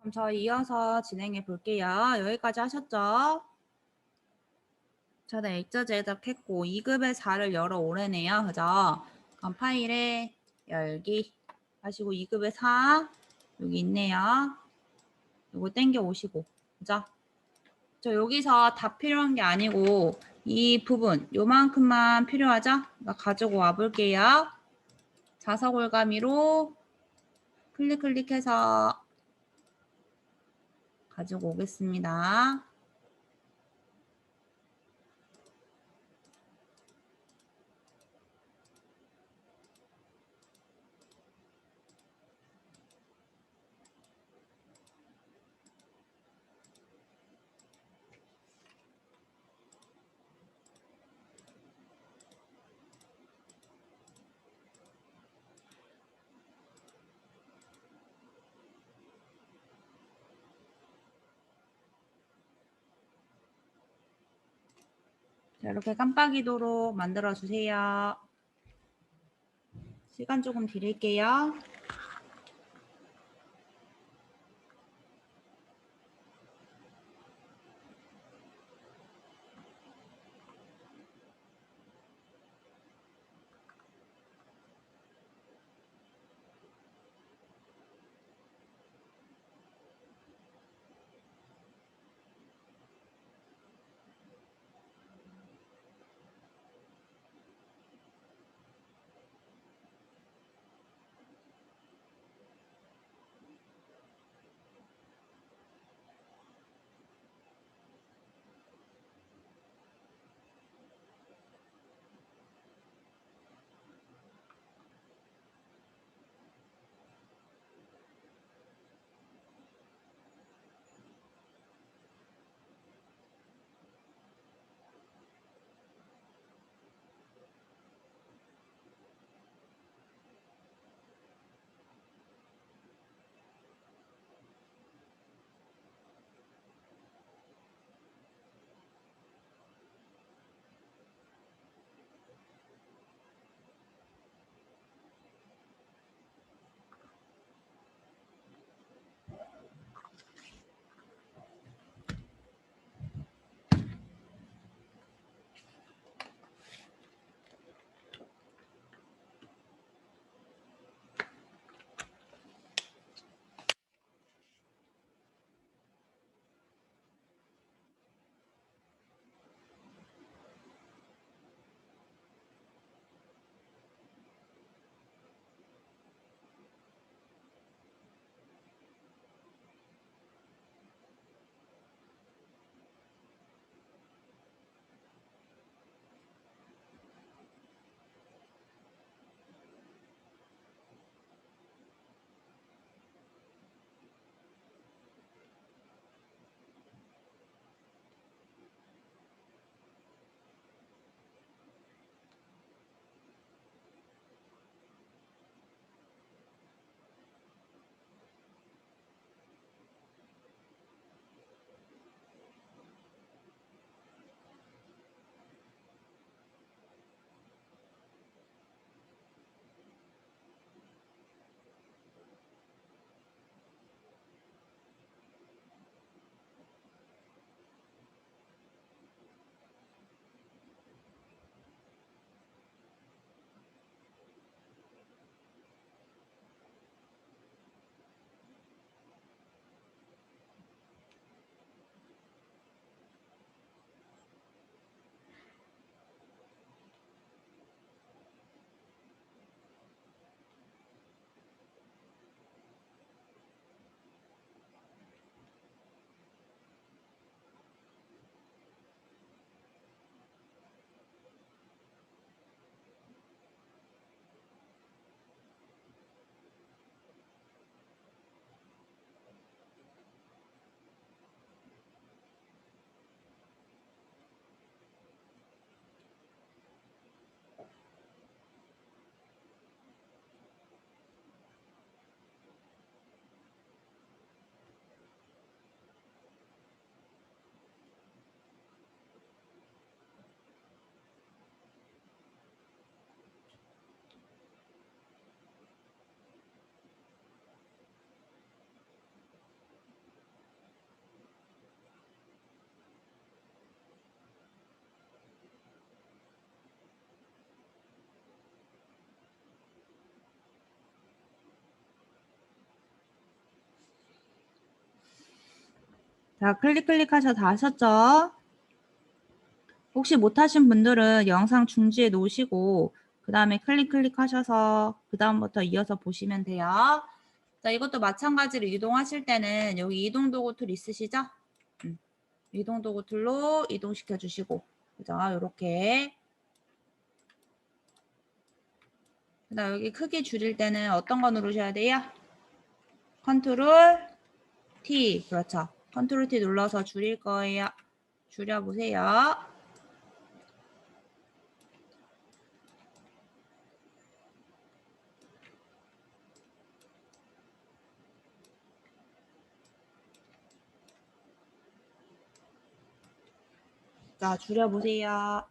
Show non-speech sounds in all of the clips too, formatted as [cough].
그럼 저희 이어서 진행해 볼게요. 여기까지 하셨죠? 저는 액자 제작 했고 2급의 4를 열어 오래네요. 그죠? 그럼 파일에 열기 하시고 2급의 4 여기 있네요. 요거 땡겨 오시고 그죠? 저 여기서 다 필요한 게 아니고 이 부분 요만큼만 필요하죠? 그러니까 가지고 와 볼게요. 자석 올가미로 클릭 클릭해서 가지고 오겠습니다. 이렇게 깜빡이도록 만들어 주세요. 시간 조금 드릴게요. 자, 클릭 클릭하셔 다 하셨죠? 혹시 못하신 분들은 영상 중지해 놓으시고 그 다음에 클릭 클릭하셔서 그 다음부터 이어서 보시면 돼요. 자, 이것도 마찬가지로 이동하실 때는 여기 이동 도구 툴 있으시죠? 음, 이동 도구 툴로 이동시켜 주시고 그죠? 이렇게 그다음 여기 크기 줄일 때는 어떤 거 누르셔야 돼요? 컨트롤 T 그렇죠. 컨트롤 T 눌러서 줄일 거예요. 줄여보세요. 자, 줄여보세요.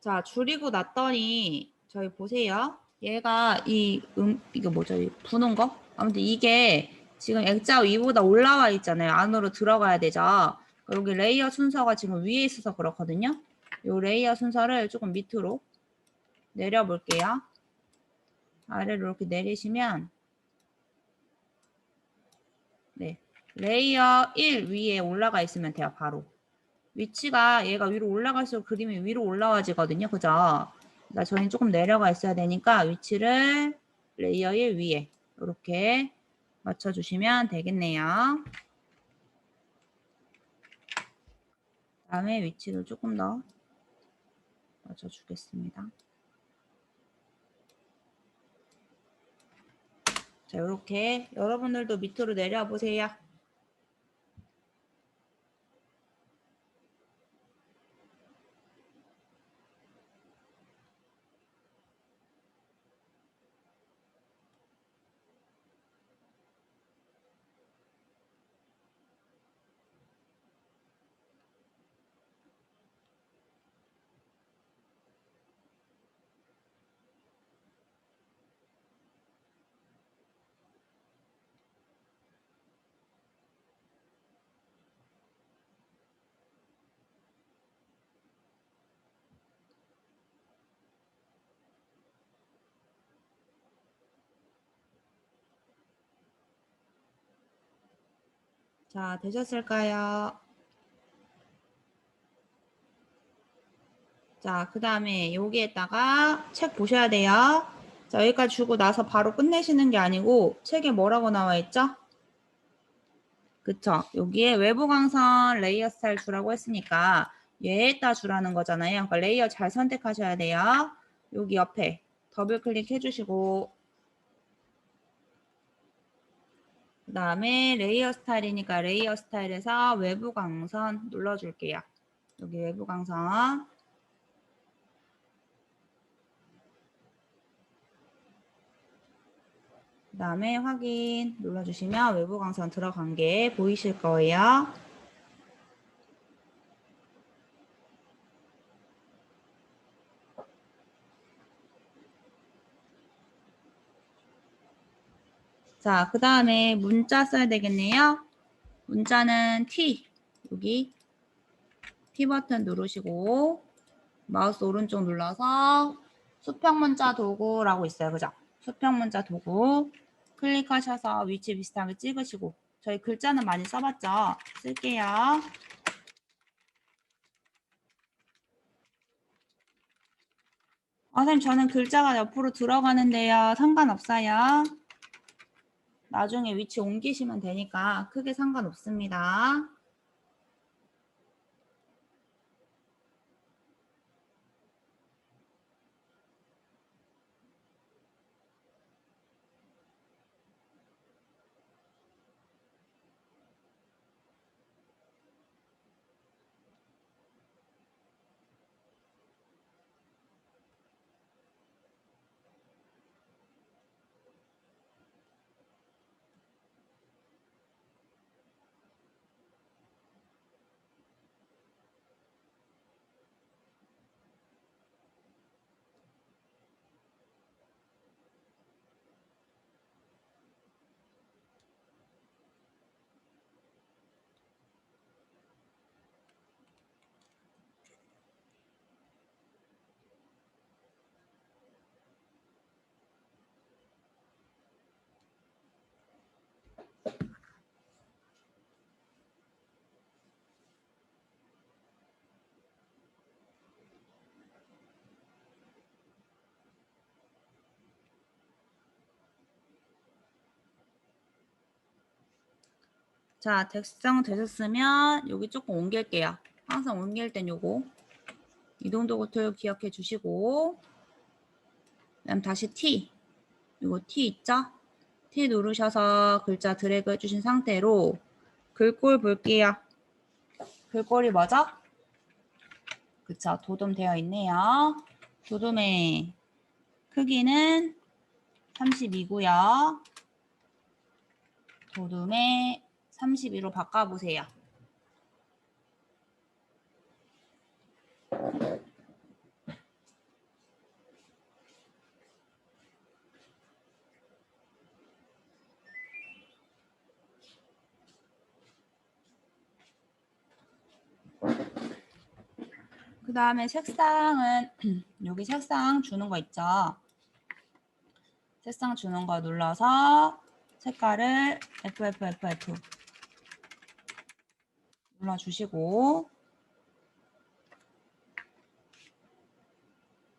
자, 줄이고 났더니 저희 보세요. 얘가 이 음, 이거 뭐죠? 이 부는 거? 아무튼 이게 지금 액자 위보다 올라와 있잖아요. 안으로 들어가야 되죠. 여기 레이어 순서가 지금 위에 있어서 그렇거든요. 이 레이어 순서를 조금 밑으로 내려 볼게요. 아래로 이렇게 내리시면 네 레이어 1 위에 올라가 있으면 돼요. 바로. 위치가 얘가 위로 올라갈수록 그림이 위로 올라와지거든요. 그죠? 그러니까 저희는 조금 내려가 있어야 되니까 위치를 레이어 1 위에 이렇게 맞춰주시면 되겠네요. 다음에 위치를 조금 더 맞춰주겠습니다. 자, 이렇게 여러분들도 밑으로 내려 보세요. 자, 되셨을까요? 자, 그 다음에 여기에다가 책 보셔야 돼요. 자, 여기까지 주고 나서 바로 끝내시는 게 아니고 책에 뭐라고 나와 있죠? 그쵸. 여기에 외부 광선 레이어 스타일 주라고 했으니까 얘에다 주라는 거잖아요. 그러니까 레이어 잘 선택하셔야 돼요. 여기 옆에 더블 클릭 해주시고 그 다음에 레이어 스타일이니까 레이어 스타일에서 외부 광선 눌러줄게요. 여기 외부 광선. 그 다음에 확인 눌러주시면 외부 광선 들어간 게 보이실 거예요. 자, 그 다음에 문자 써야 되겠네요. 문자는 T, 여기 T 버튼 누르시고 마우스 오른쪽 눌러서 수평 문자 도구라고 있어요. 그죠? 수평 문자 도구 클릭하셔서 위치 비슷하게 찍으시고 저희 글자는 많이 써봤죠? 쓸게요. 아, 선생님 저는 글자가 옆으로 들어가는데요. 상관없어요. 나중에 위치 옮기시면 되니까 크게 상관없습니다. 자, 작성 되셨으면 여기 조금 옮길게요. 항상 옮길 땐 요거 이동도구 툴 기억해 주시고 그다음 다시 T 이거 T 있죠? T 누르셔서 글자 드래그 해주신 상태로 글꼴 볼게요. 글꼴이 뭐죠? 그쵸, 도둠 되어 있네요. 도둠의 크기는 32고요. 도둠의 32로 바꿔보세요. 그 다음에 색상은 [clears throat] 여기 색상 주는 거 있죠. 색상 주는 거 눌러서 색깔을 FFFF 눌러주시고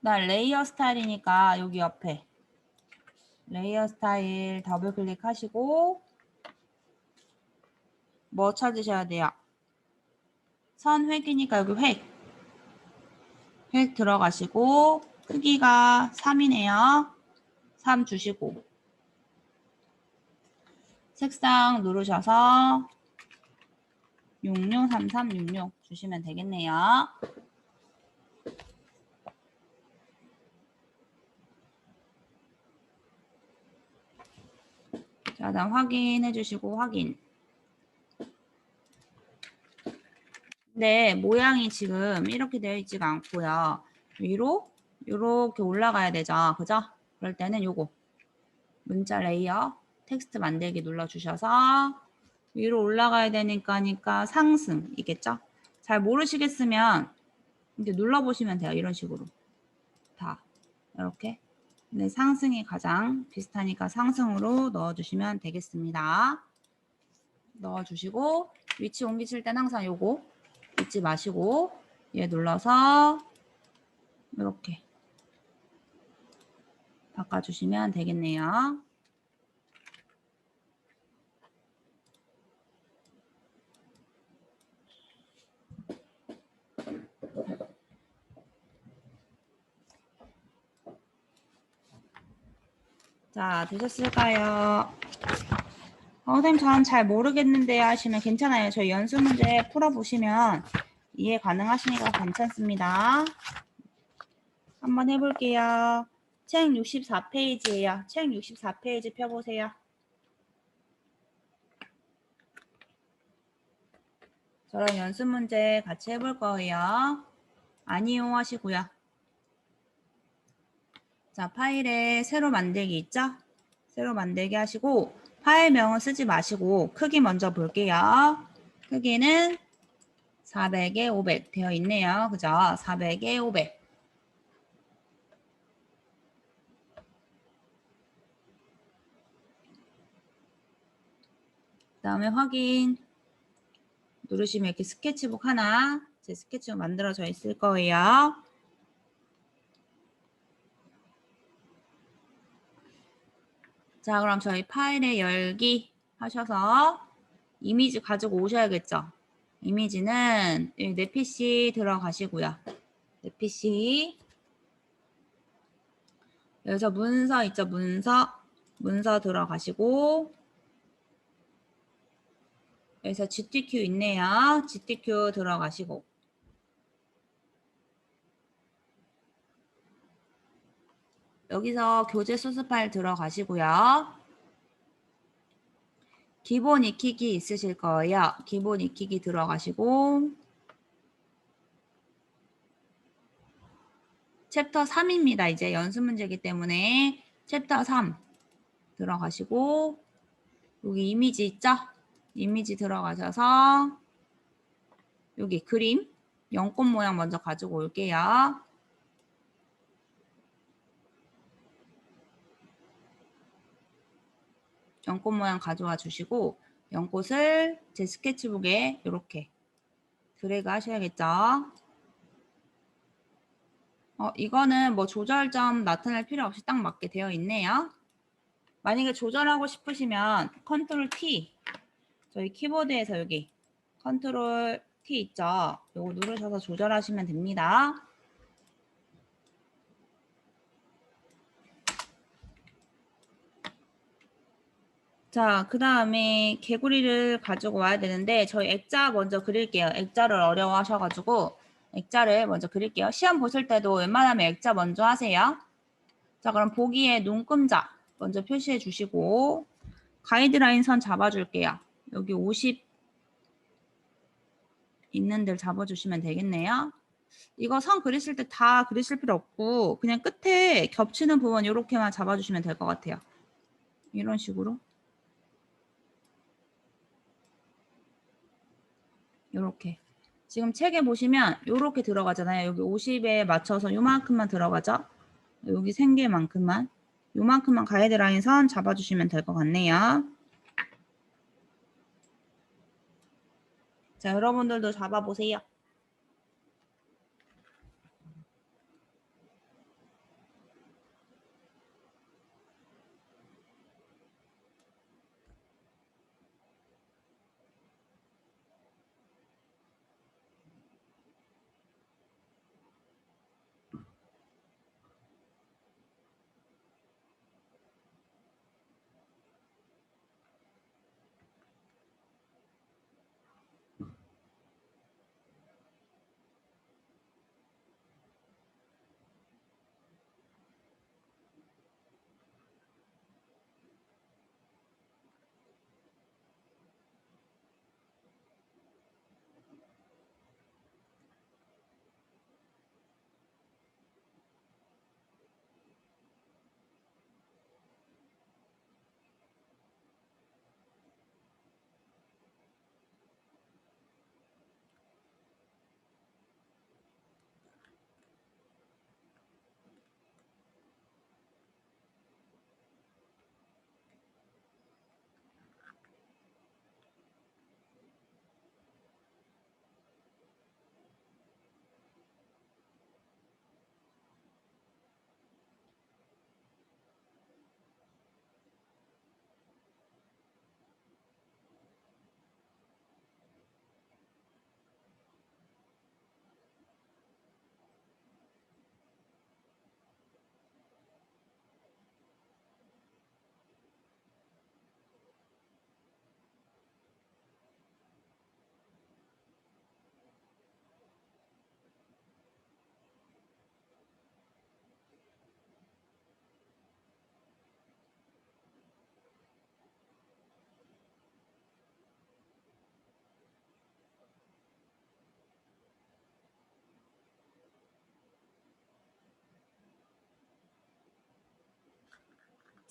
나 레이어 스타일이니까 여기 옆에 레이어 스타일 더블 클릭하시고 뭐 찾으셔야 돼요? 선 획이니까 여기 획. 획 들어가시고 크기가 3이네요. 3 주시고 색상 누르셔서 663366 주시면 되겠네요. 자, 다음 확인해 주시고 확인. 네, 모양이 지금 이렇게 되어 있지가 않고요. 위로 이렇게 올라가야 되죠. 그죠? 그럴 때는 요거 문자 레이어 텍스트 만들기 눌러주셔서 위로 올라가야 되니까 상승이겠죠? 잘 모르시겠으면 이제 눌러보시면 돼요. 이런 식으로 다 이렇게 네, 상승이 가장 비슷하니까 상승으로 넣어주시면 되겠습니다. 넣어주시고 위치 옮기실 땐 항상 요거 잊지 마시고 얘 눌러서 이렇게 바꿔주시면 되겠네요. 자, 되셨을까요? 어, 선생님, 전 잘 모르겠는데요 하시면 괜찮아요. 저희 연습 문제 풀어보시면 이해 가능하시니까 괜찮습니다. 한번 해볼게요. 책 64페이지예요. 책 64페이지 펴보세요. 저랑 연습 문제 같이 해볼 거예요. 안 이용하시고요. 자, 파일에 새로 만들기 있죠? 새로 만들기 하시고 파일명은 쓰지 마시고 크기 먼저 볼게요. 크기는 400에 500 되어 있네요. 그죠? 400에 500. 그 다음에 확인 누르시면 이렇게 스케치북 하나 제 스케치북 만들어져 있을 거예요. 자, 그럼 저희 파일에 열기 하셔서 이미지 가지고 오셔야겠죠. 이미지는 내 PC 들어가시고요. 내 PC 여기서 문서 있죠, 문서. 문서 들어가시고 여기서 GTQ 있네요. GTQ 들어가시고 여기서 교재 소스 파일 들어가시고요. 기본 익히기 있으실 거예요. 기본 익히기 들어가시고 챕터 3입니다. 이제 연습 문제이기 때문에 챕터 3 들어가시고 여기 이미지 있죠? 이미지 들어가셔서 여기 그림 연꽃 모양 먼저 가지고 올게요. 연꽃 모양 가져와 주시고 연꽃을 제 스케치북에 이렇게 드래그 하셔야겠죠. 어, 이거는 뭐 조절점 나타낼 필요 없이 딱 맞게 되어 있네요. 만약에 조절하고 싶으시면 컨트롤 T 저희 키보드에서 여기 컨트롤 T 있죠? 요거 누르셔서 조절하시면 됩니다. 자, 그 다음에 개구리를 가지고 와야 되는데 저희 액자 먼저 그릴게요. 액자를 어려워하셔가지고 액자를 먼저 그릴게요. 시험 보실 때도 웬만하면 액자 먼저 하세요. 자, 그럼 보기에 눈금자 먼저 표시해 주시고 가이드라인 선 잡아줄게요. 여기 50 있는 데를 잡아주시면 되겠네요. 이거 선 그리실 때 다 그리실 필요 없고 그냥 끝에 겹치는 부분 이렇게만 잡아주시면 될 것 같아요. 이런 식으로. 요렇게. 지금 책에 보시면 요렇게 들어가잖아요. 여기 50에 맞춰서 요만큼만 들어가죠. 여기 생개만큼만. 요만큼만 가이드라인 선 잡아주시면 될 것 같네요. 자, 여러분들도 잡아보세요.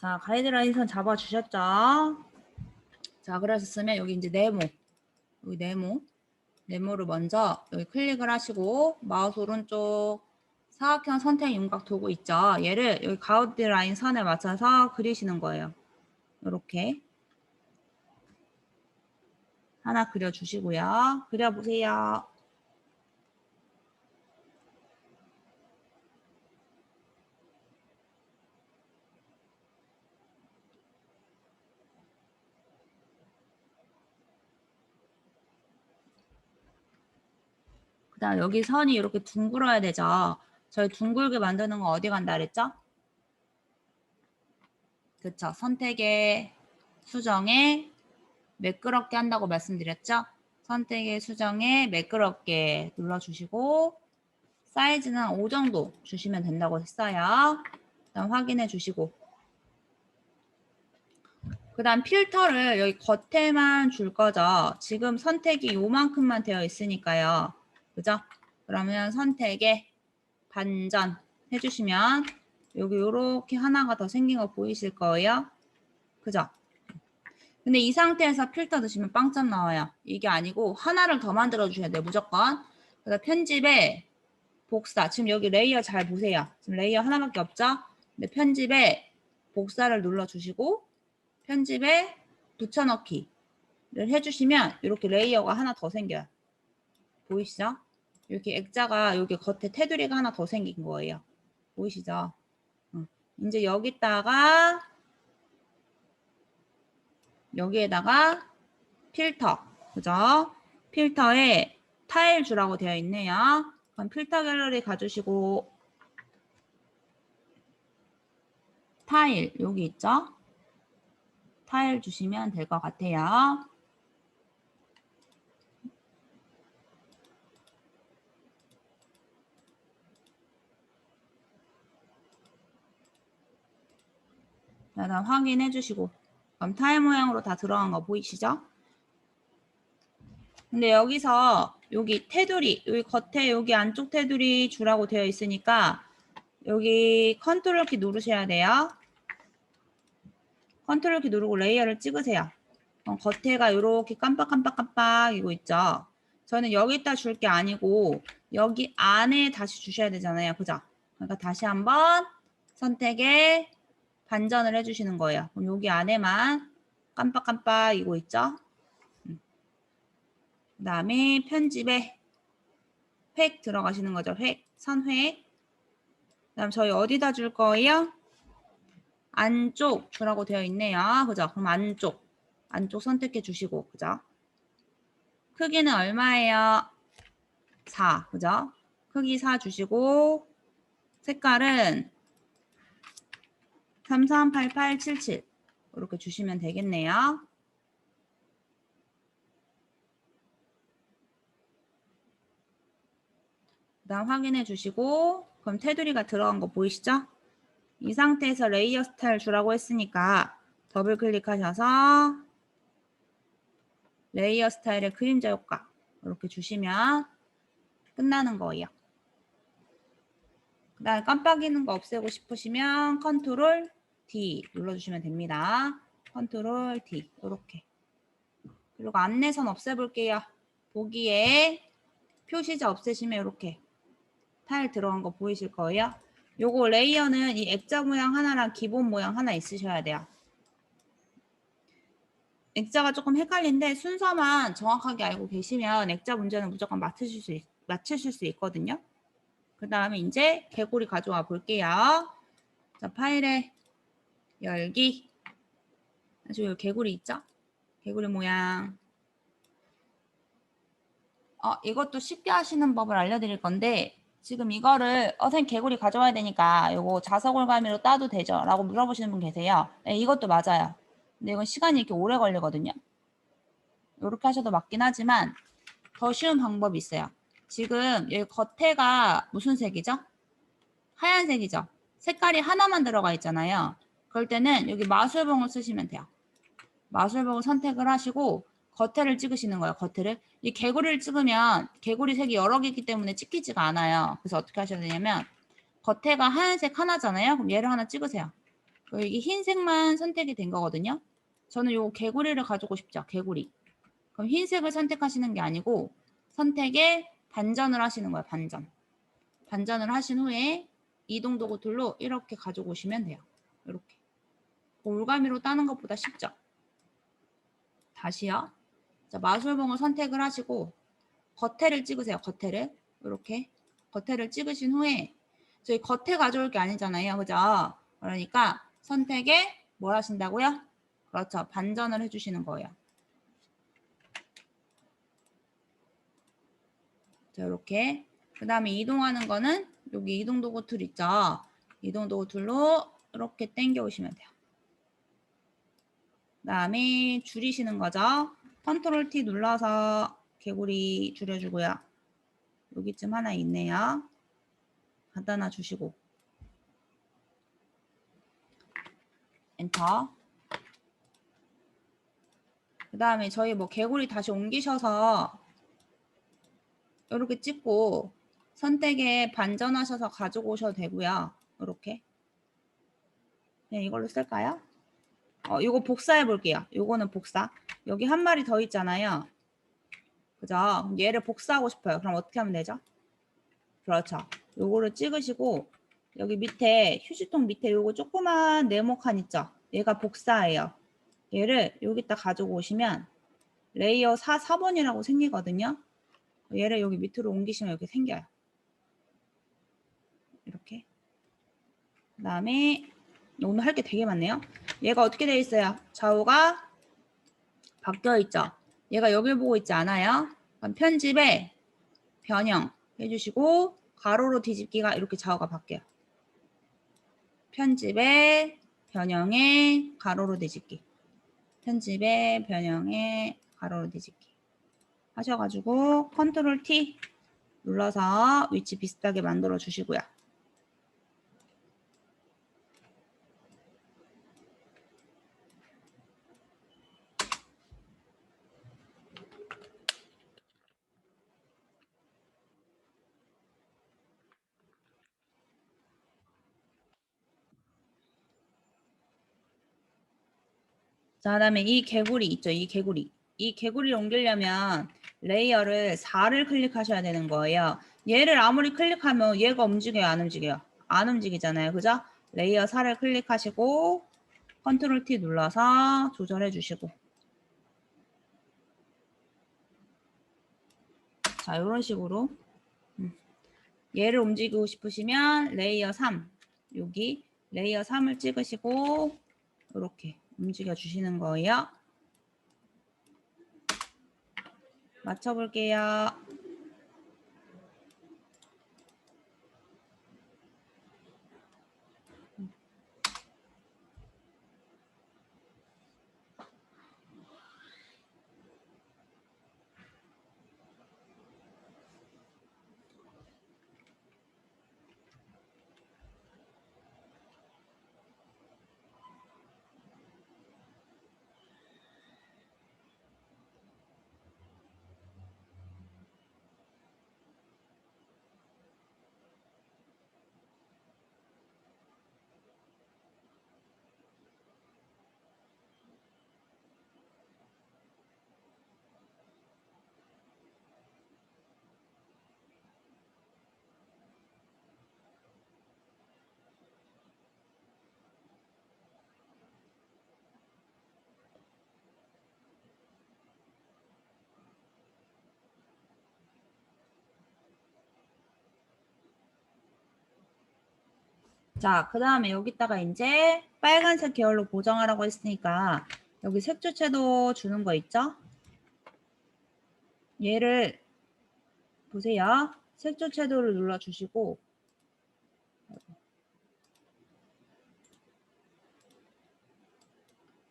자, 가이드라인 선 잡아주셨죠? 자, 그러셨으면 여기 이제 네모, 여기 네모, 네모를 먼저 여기 클릭을 하시고 마우스 오른쪽 사각형 선택 윤곽 도구 있죠? 얘를 여기 가이드라인 선에 맞춰서 그리시는 거예요. 이렇게 하나 그려주시고요. 그려보세요. 그다음 여기 선이 이렇게 둥글어야 되죠. 저희 둥글게 만드는 거 어디 간다 그랬죠? 그쵸. 선택의 수정에 매끄럽게 한다고 말씀드렸죠? 선택의 수정에 매끄럽게 눌러주시고 사이즈는 5 정도 주시면 된다고 했어요. 일단 확인해 주시고 그 다음 필터를 여기 겉에만 줄 거죠. 지금 선택이 요만큼만 되어 있으니까요. 그죠? 그러면 선택에 반전 해주시면 여기 이렇게 하나가 더 생긴 거 보이실 거예요. 그죠? 근데 이 상태에서 필터 드시면 빵점 나와요. 이게 아니고 하나를 더 만들어 주셔야 돼요. 무조건. 그래서 편집에 복사. 지금 여기 레이어 잘 보세요. 지금 레이어 하나밖에 없죠? 근데 편집에 복사를 눌러 주시고 편집에 붙여넣기를 해주시면 이렇게 레이어가 하나 더 생겨요. 보이시죠? 이렇게 액자가 여기 겉에 테두리가 하나 더 생긴 거예요. 보이시죠? 어. 이제 여기다가 여기에다가 필터. 그죠? 필터에 타일 주라고 되어 있네요. 그럼 필터 갤러리 가주시고 타일 여기 있죠? 타일 주시면 될 것 같아요. 자, 다음 확인해 주시고 그럼 타일 모양으로 다 들어간 거 보이시죠? 근데 여기서 여기 테두리 여기 겉에 여기 안쪽 테두리 주라고 되어 있으니까 여기 컨트롤 키 누르셔야 돼요. 컨트롤 키 누르고 레이어를 찍으세요. 겉에가 이렇게 깜빡깜빡깜빡이고 있죠. 저는 여기다 줄 게 아니고 여기 안에 다시 주셔야 되잖아요. 그죠? 그러니까 다시 한번 선택에 반전을 해주시는 거예요. 그럼 여기 안에만 깜빡깜빡 이고 있죠. 그 다음에 편집에 획 들어가시는 거죠. 획, 선획. 그 다음 저희 어디다 줄 거예요? 안쪽 주라고 되어 있네요. 그죠? 그럼 안쪽. 안쪽 선택해 주시고, 그죠? 크기는 얼마예요? 4, 그죠? 크기 4 주시고, 색깔은 338877 이렇게 주시면 되겠네요. 그다음 확인해 주시고 그럼 테두리가 들어간 거 보이시죠? 이 상태에서 레이어 스타일 주라고 했으니까 더블 클릭하셔서 레이어 스타일의 그림자 효과 이렇게 주시면 끝나는 거예요. 그 다음에 깜빡이는 거 없애고 싶으시면 컨트롤 D 눌러주시면 됩니다. 컨트롤 D 이렇게 그리고 안내선 없애볼게요. 보기에 표시자 없애시면 이렇게 타일 들어간 거 보이실 거예요. 요거 레이어는 이 액자 모양 하나랑 기본 모양 하나 있으셔야 돼요. 액자가 조금 헷갈린데 순서만 정확하게 알고 계시면 액자 문제는 무조건 맞추실 수, 있, 맞추실 수 있거든요. 그 다음에 이제 개구리 가져와 볼게요. 자, 파일에 열기. 아주 여기 개구리 있죠? 개구리 모양. 어, 이것도 쉽게 하시는 법을 알려드릴 건데 지금 이거를 어, 선생님 개구리 가져와야 되니까 이거 자석올가미로 따도 되죠? 라고 물어보시는 분 계세요. 네, 이것도 맞아요. 근데 이건 시간이 이렇게 오래 걸리거든요. 이렇게 하셔도 맞긴 하지만 더 쉬운 방법이 있어요. 지금 여기 겉에가 무슨 색이죠? 하얀색이죠? 색깔이 하나만 들어가 있잖아요. 그럴 때는 여기 마술봉을 쓰시면 돼요. 마술봉을 선택을 하시고 겉에를 찍으시는 거예요. 겉에를. 이 개구리를 찍으면 개구리 색이 여러 개이기 때문에 찍히지가 않아요. 그래서 어떻게 하셔야 되냐면 겉에가 하얀색 하나잖아요. 그럼 얘를 하나 찍으세요. 여기 흰색만 선택이 된 거거든요. 저는 요 개구리를 가지고 싶죠. 개구리. 그럼 흰색을 선택하시는 게 아니고 선택에 반전을 하시는 거예요. 반전. 반전을 하신 후에 이동 도구 툴로 이렇게 가지고 오시면 돼요. 이렇게. 올가미로 따는 것보다 쉽죠. 다시요. 자, 마술봉을 선택을 하시고 겉에를 찍으세요. 겉에를 이렇게 겉에를 찍으신 후에 저희 겉에 가져올 게 아니잖아요. 그죠? 그러니까 선택에 뭘 하신다고요? 그렇죠. 반전을 해주시는 거예요. 자, 이렇게. 그 다음에 이동하는 거는 여기 이동 도구 툴 있죠? 이동 도구 툴로 이렇게 당겨 오시면 돼요. 그 다음에 줄이시는 거죠. 컨트롤 T 눌러서 개구리 줄여주고요. 여기쯤 하나 있네요. 갖다 놔 주시고 엔터 그 다음에 저희 뭐 개구리 다시 옮기셔서 이렇게 찍고 선택에 반전하셔서 가지고 오셔도 되고요. 이렇게 네, 이걸로 쓸까요? 어, 이거 복사해 볼게요. 요거는 복사. 여기 한 마리 더 있잖아요. 그죠? 얘를 복사하고 싶어요. 그럼 어떻게 하면 되죠? 그렇죠. 요거를 찍으시고 여기 밑에 휴지통 밑에 요거 조그만 네모칸 있죠? 얘가 복사예요. 얘를 여기다 가지고 오시면 레이어 4, 4번이라고 생기거든요. 얘를 여기 밑으로 옮기시면 이렇게 생겨요. 이렇게. 그 다음에 오늘 할 게 되게 많네요. 얘가 어떻게 되어 있어요? 좌우가 바뀌어 있죠. 얘가 여길 보고 있지 않아요? 그럼 편집에 변형 해주시고 가로로 뒤집기가 이렇게 좌우가 바뀌어요. 편집에 변형에 가로로 뒤집기. 편집에 변형에 가로로 뒤집기. 하셔가지고 컨트롤 T 눌러서 위치 비슷하게 만들어 주시고요. 자, 그다음에 이 개구리 있죠? 이 개구리. 이 개구리를 옮기려면 레이어를 4를 클릭하셔야 되는 거예요. 얘를 아무리 클릭하면 얘가 움직여요, 안 움직여요? 안 움직이잖아요. 그죠? 레이어 4를 클릭하시고 컨트롤 T 눌러서 조절해 주시고 자, 이런 식으로 음. 얘를 움직이고 싶으시면 레이어 3 여기 레이어 3을 찍으시고 이렇게 움직여 주시는 거예요. 맞춰 볼게요. 자, 그 다음에 여기다가 이제 빨간색 계열로 보정하라고 했으니까 여기 색조체도 주는 거 있죠? 얘를 보세요. 색조체도를 눌러주시고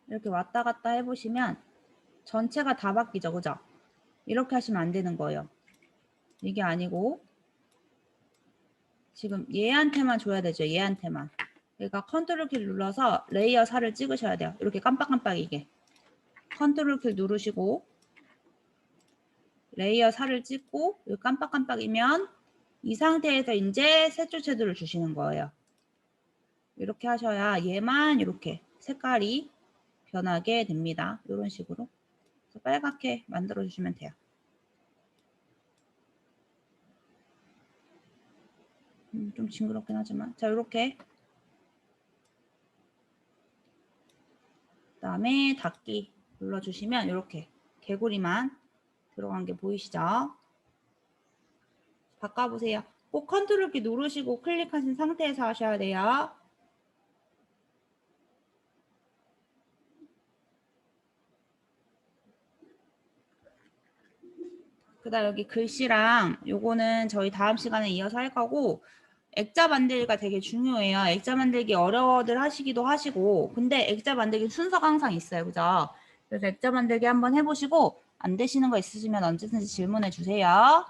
이렇게 왔다 갔다 해보시면 전체가 다 바뀌죠. 그죠? 이렇게 하시면 안 되는 거예요. 이게 아니고 지금 얘한테만 줘야 되죠. 얘한테만. 그러니까 컨트롤 키 눌러서 레이어 4를 찍으셔야 돼요. 이렇게 깜빡깜빡이게. 컨트롤 키 누르시고 레이어 4를 찍고 깜빡깜빡이면 이 상태에서 이제 색조체도를 주시는 거예요. 이렇게 하셔야 얘만 이렇게 색깔이 변하게 됩니다. 이런 식으로. 빨갛게 만들어 주시면 돼요. 음, 좀 징그럽긴 하지만 자 이렇게 그다음에 닫기 눌러주시면 이렇게 개구리만 들어간 게 보이시죠? 바꿔보세요. 꼭 컨트롤 키 누르시고 클릭하신 상태에서 하셔야 돼요. 그다음 여기 글씨랑 요거는 저희 다음 시간에 이어서 할 거고 액자 만들기가 되게 중요해요. 액자 만들기 어려워들 하시기도 하시고 근데 액자 만들기 순서가 항상 있어요. 그죠? 그래서 액자 만들기 한번 해보시고 안 되시는 거 있으시면 언제든지 질문해 주세요.